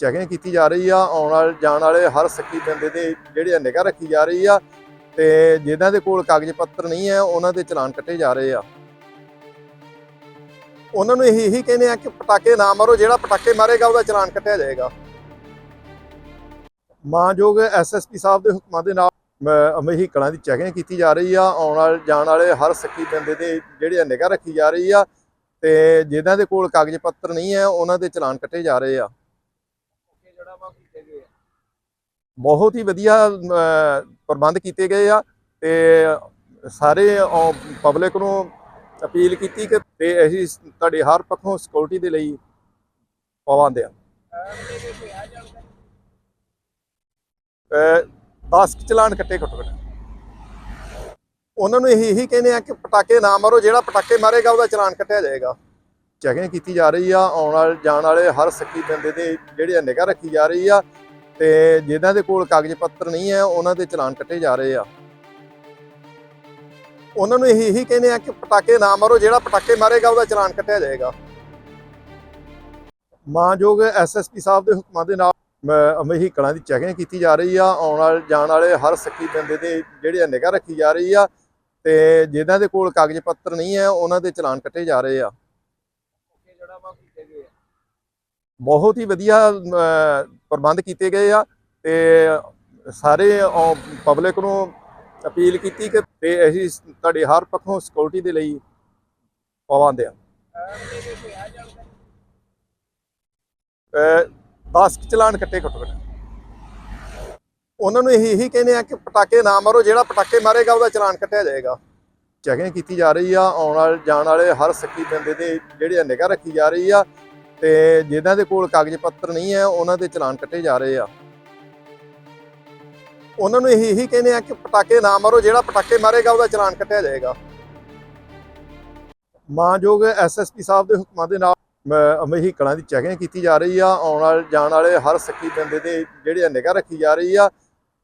Checking ਕੀਤੀ ਜਾ ਰਹੀ ਆ, ਆਉਣ ਵਾਲੇ, ਜਾਣ ਵਾਲੇ ਹਰ ਸੱਕੀ ਬੰਦੇ ਦੇ ਜਿਹੜੇ ਆ ਨਿਗਾਹ ਰੱਖੀ ਜਾ ਰਹੀ ਆ ਤੇ ਜਿਹਨਾਂ ਦੇ ਕੋਲ ਕਾਗਜ਼ ਪੱਤਰ ਨਹੀਂ ਹੈ ਉਹਨਾਂ ਦੇ ਚਲਾਨ ਕੱਟੇ ਜਾ ਰਹੇ ਆ। ਉਹਨਾਂ ਨੂੰ ਇਹੀ ਇਹੀ ਕਹਿੰਦੇ ਆ ਕਿ ਪਟਾਕੇ ਨਾ ਮਾਰੋ, ਜਿਹੜਾ ਪਟਾਕੇ ਮਾਰੇਗਾ ਉਹਦਾ ਚਲਾਨ ਕੱਟਿਆ ਜਾਏਗਾ। ਮਾਨਯੋਗ ਐਸਐਸਪੀ ਸਾਹਿਬ ਦੇ ਹੁਕਮਾਂ ਦੇ ਨਾਲ ਵਹੀਕਲਾਂ ਦੀ ਚੈਕਿੰਗ ਕੀਤੀ ਜਾ ਰਹੀ ਆ, ਆਉਣ ਵਾਲੇ, ਜਾਣ ਵਾਲੇ ਹਰ ਸੱਕੀ ਬੰਦੇ ਦੇ ਜਿਹੜੇ ਆ ਨਿਗਾਹ ਰੱਖੀ ਜਾ ਰਹੀ ਆ ਤੇ ਜਿਹਨਾਂ ਦੇ ਕੋਲ ਕਾਗਜ਼ ਪੱਤਰ ਨਹੀਂ ਹੈ ਉਹਨਾਂ ਦੇ ਚਲਾਨ ਕੱਟੇ ਜਾ ਰਹੇ ਆ। ਬਹੁਤ ਹੀ ਵਧੀਆ ਪ੍ਰਬੰਧ ਕੀਤੇ ਗਏ ਆ ਤੇ ਸਾਰੇ ਪਬਲਿਕ ਨੂੰ ਅਪੀਲ ਕੀਤੀ ਕਿ ਤੇ ਅਸੀਂ ਤੁਹਾਡੇ ਹਰ ਪੱਖੋਂ ਸਿਕਿਉਰਿਟੀ ਦੇ ਲਈ ਪਾਬੰਦ ਆ 10 ਚਲਾਨ ਕੱਟੇ ਘੱਟੋ ਘੱਟ। ਉਹਨਾਂ ਨੂੰ ਇਹੀ ਇਹੀ ਕਹਿੰਦੇ ਆ ਕਿ ਪਟਾਕੇ ਨਾ ਮਾਰੋ, ਜਿਹੜਾ ਪਟਾਕੇ ਮਾਰੇਗਾ ਉਹਦਾ ਚਲਾਨ ਕੱਟਿਆ ਜਾਏਗਾ। ਚੈਕਿੰਗ ਕੀਤੀ ਜਾ ਰਹੀ ਆ, ਆਉਣ ਵਾਲੇ, ਜਾਣ ਵਾਲੇ ਹਰ ਸੱਕੀ ਬੰਦੇ ਦੇ ਜਿਹੜੇ ਆ ਨਿਗਾਹ ਰੱਖੀ ਜਾ ਰਹੀ ਆ ਤੇ ਜਿਨ੍ਹਾਂ ਦੇ ਕੋਲ ਕਾਗਜ਼ ਪੱਤਰ ਨਹੀਂ ਹੈ ਉਹਨਾਂ ਦੇ ਚਲਾਨ ਕੱਟੇ ਜਾ ਰਹੇ ਆ। ਉਹਨਾਂ ਨੂੰ ਇਹੀ ਕਹਿੰਦੇ ਆ ਕਿ ਪਟਾਕੇ ਨਾ ਮਾਰੋ, ਜਿਹੜਾ ਪਟਾਕੇ ਮਾਰੇਗਾ ਉਹਦਾ ਚਲਾਨ ਕੱਟਿਆ ਜਾਏਗਾ। ਮਾਨਯੋਗ ਐਸਐਸਪੀ ਸਾਹਿਬ ਦੇ ਹੁਕਮਾਂ ਦੇ ਨਾਲ ਵਹੀਕਲਾਂ ਦੀ ਚੈਕਿੰਗ ਕੀਤੀ ਜਾ ਰਹੀ ਆ, ਆਉਣ ਵਾਲੇ, ਜਾਣ ਵਾਲੇ ਹਰ ਸੱਕੀ ਬੰਦੇ ਦੇ ਜਿਹੜੇ ਆ ਨਿਗਾਹ ਰੱਖੀ ਜਾ ਰਹੀ ਆ ਤੇ ਜਿਨ੍ਹਾਂ ਦੇ ਕੋਲ ਕਾਗਜ਼ ਪੱਤਰ ਨਹੀਂ ਹੈ ਉਹਨਾਂ ਦੇ ਚਲਾਨ ਕੱਟੇ ਜਾ ਰਹੇ ਆ। ਬਹੁਤ ਹੀ ਵਧੀਆ ਪ੍ਰਬੰਧ ਕੀਤੇ ਗਏ ਆ ਤੇ ਸਾਰੇ ਪਬਲਿਕ ਨੂੰ ਅਪੀਲ ਕੀਤੀ ਕਿ ਤੇ ਅਸੀਂ ਤੁਹਾਡੇ ਹਰ ਪੱਖੋਂ ਸਿਕਿਉਰਿਟੀ ਦੇ ਲਈ ਪਾਬੰਦ ਆ। 10 ਚਲਾਨ ਕੱਟੇ ਘੱਟੋ ਘੱਟ ਉਹਨਾਂ ਨੂੰ ਇਹੀ ਇਹੀ ਕਹਿੰਦੇ ਆ ਕਿ ਪਟਾਕੇ ਨਾ ਮਾਰੋ, ਜਿਹੜਾ ਪਟਾਕੇ ਮਾਰੇਗਾ ਉਹਦਾ ਚਲਾਨ ਕੱਟਿਆ ਜਾਏਗਾ। ਚੈਕਿੰਗ ਕੀਤੀ ਜਾ ਰਹੀ ਆ, ਆਉਣ ਵਾਲੇ, ਜਾਣ ਵਾਲੇ ਹਰ ਸੱਕੀ ਬੰਦੇ ਦੇ ਜਿਹੜੇ ਆ ਨਿਗਾਹ ਰੱਖੀ ਜਾ ਰਹੀ ਆ ਤੇ ਜਿਨ੍ਹਾਂ ਦੇ ਕੋਲ ਕਾਗਜ਼ ਪੱਤਰ ਨਹੀਂ ਹੈ ਉਹਨਾਂ ਦੇ ਚਲਾਨ ਕੱਟੇ ਜਾ ਰਹੇ ਆ। ਉਹਨਾਂ ਨੂੰ ਇਹੀ ਇਹੀ ਕਹਿੰਦੇ ਆ ਕਿ ਪਟਾਕੇ ਨਾ ਮਾਰੋ, ਜਿਹੜਾ ਪਟਾਕੇ ਮਾਰੇਗਾ ਉਹਦਾ ਚਲਾਨ ਕੱਟਿਆ ਜਾਏਗਾ। ਮਾਨਯੋਗ ਐਸਐਸਪੀ ਸਾਹਿਬ ਦੇ ਹੁਕਮਾਂ ਦੇ ਨਾਲ ਵਹੀਕਲਾਂ ਦੀ ਚੈਕਿੰਗ ਕੀਤੀ ਜਾ ਰਹੀ ਆ, ਆਉਣ ਵਾਲੇ, ਜਾਣ ਵਾਲੇ ਹਰ ਸੱਕੀ ਬੰਦੇ ਦੇ ਜਿਹੜੇ ਆ ਨਿਗਾਹ ਰੱਖੀ ਜਾ ਰਹੀ ਆ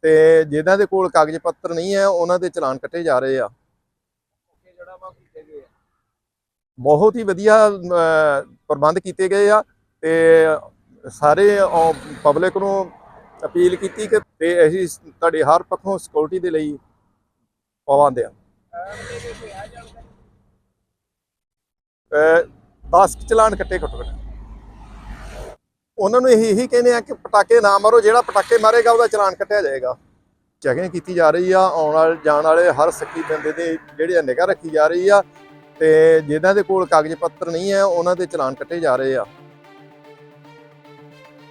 ਤੇ ਜਿਨ੍ਹਾਂ ਦੇ ਕੋਲ ਕਾਗਜ਼ ਪੱਤਰ ਨਹੀਂ ਹੈ ਉਹਨਾਂ ਦੇ ਚਲਾਨ ਕੱਟੇ ਜਾ ਰਹੇ ਆ। ਬਹੁਤ ਹੀ ਵਧੀਆ ਪ੍ਰਬੰਧ ਕੀਤੇ ਗਏ ਆ ਤੇ ਸਾਰੇ ਪਬਲਿਕ ਨੂੰ ਅਪੀਲ ਕੀਤੀ ਕਿ ਤੇ ਅਸੀਂ ਤੁਹਾਡੇ ਹਰ ਪੱਖੋਂ ਸਿਕਿਉਰਿਟੀ ਦੇ ਲਈ ਪਾਬੰਦ ਆ। 10 ਚਲਾਨ ਕੱਟੇ ਘੱਟੋ ਘੱਟ ਉਹਨਾਂ ਨੂੰ ਇਹੀ ਕਹਿੰਦੇ ਆ ਕਿ ਪਟਾਕੇ ਨਾ ਮਾਰੋ, ਜਿਹੜਾ ਪਟਾਕੇ ਮਾਰੇਗਾ ਉਹਦਾ ਚਲਾਨ ਕੱਟਿਆ ਜਾਏਗਾ। ਚੈਕਿੰਗ ਕੀਤੀ ਜਾ ਰਹੀ ਆ, ਆਉਣ ਵਾਲੇ, ਜਾਣ ਵਾਲੇ ਹਰ ਸੱਕੀ ਬੰਦੇ ਦੇ ਜਿਹੜੇ ਆ ਨਿਗਾਹ ਰੱਖੀ ਜਾ ਰਹੀ ਆ ਤੇ ਜਿਨ੍ਹਾਂ ਦੇ ਕੋਲ ਕਾਗਜ਼ ਪੱਤਰ ਨਹੀਂ ਹੈ ਉਹਨਾਂ ਦੇ ਚਲਾਨ ਕੱਟੇ ਜਾ ਰਹੇ ਆ।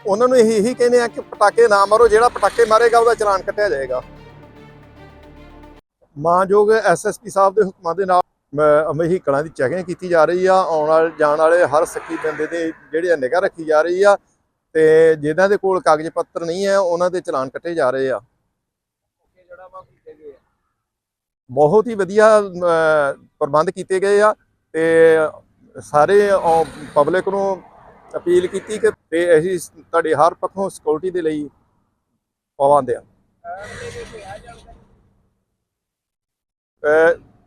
ਉਹਨਾਂ ਨੂੰ ਇਹੀ ਇਹੀ ਕਹਿੰਦੇ ਆ ਕਿ ਪਟਾਕੇ ਨਾ ਮਾਰੋ, ਜਿਹੜਾ ਪਟਾਕੇ ਮਾਰੇਗਾ, ਉਹਦਾ ਚਲਾਨ ਕੱਟਿਆ ਜਾਏਗਾ। ਮਾਨਯੋਗ ਐਸਐਸਪੀ ਸਾਹਿਬ ਦੇ ਹੁਕਮਾਂ ਦੇ ਨਾਲ ਵਹੀਕਲਾਂ ਦੀ ਚੈਕਿੰਗ ਕੀਤੀ ਜਾ ਰਹੀ ਆ, ਆਉਣ ਵਾਲੇ, ਜਾਣ ਵਾਲੇ ਹਰ ਸੱਕੀ ਬੰਦੇ ਦੇ ਜਿਹੜੇ ਆ ਨਿਗਾਹ ਰੱਖੀ ਜਾ ਰਹੀ ਆ ਤੇ ਜਿਨ੍ਹਾਂ ਦੇ ਕੋਲ ਕਾਗਜ਼ ਪੱਤਰ ਨਹੀਂ ਹੈ ਉਹਨਾਂ ਦੇ ਚਲਾਨ ਕੱਟੇ ਜਾ ਰਹੇ ਆ। ਬਹੁਤ ਹੀ ਵਧੀਆ ਪ੍ਰਬੰਧ ਕੀਤੇ ਗਏ ਆ ਤੇ ਸਾਰੇ ਪਬਲਿਕ ਨੂੰ ਅਪੀਲ ਕੀਤੀ ਕਿ ਤੇ ਅਸੀਂ ਤੁਹਾਡੇ ਹਰ ਪੱਖੋਂ ਸਿਕਿਉਰਿਟੀ ਦੇ ਲਈ ਪਾਬੰਦ ਆ।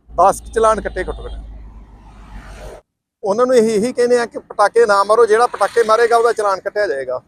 10 ਚਲਾਨ ਕੱਟੇ ਘੱਟੋ ਘੱਟ। ਉਹਨਾਂ ਨੂੰ ਇਹੀ ਇਹੀ ਕਹਿੰਦੇ ਆ ਕਿ ਪਟਾਕੇ ਨਾ ਮਾਰੋ ਜਿਹੜਾ ਪਟਾਕੇ ਮਾਰੇਗਾ ਉਹਦਾ ਚਲਾਨ ਕੱਟਿਆ ਜਾਏਗਾ।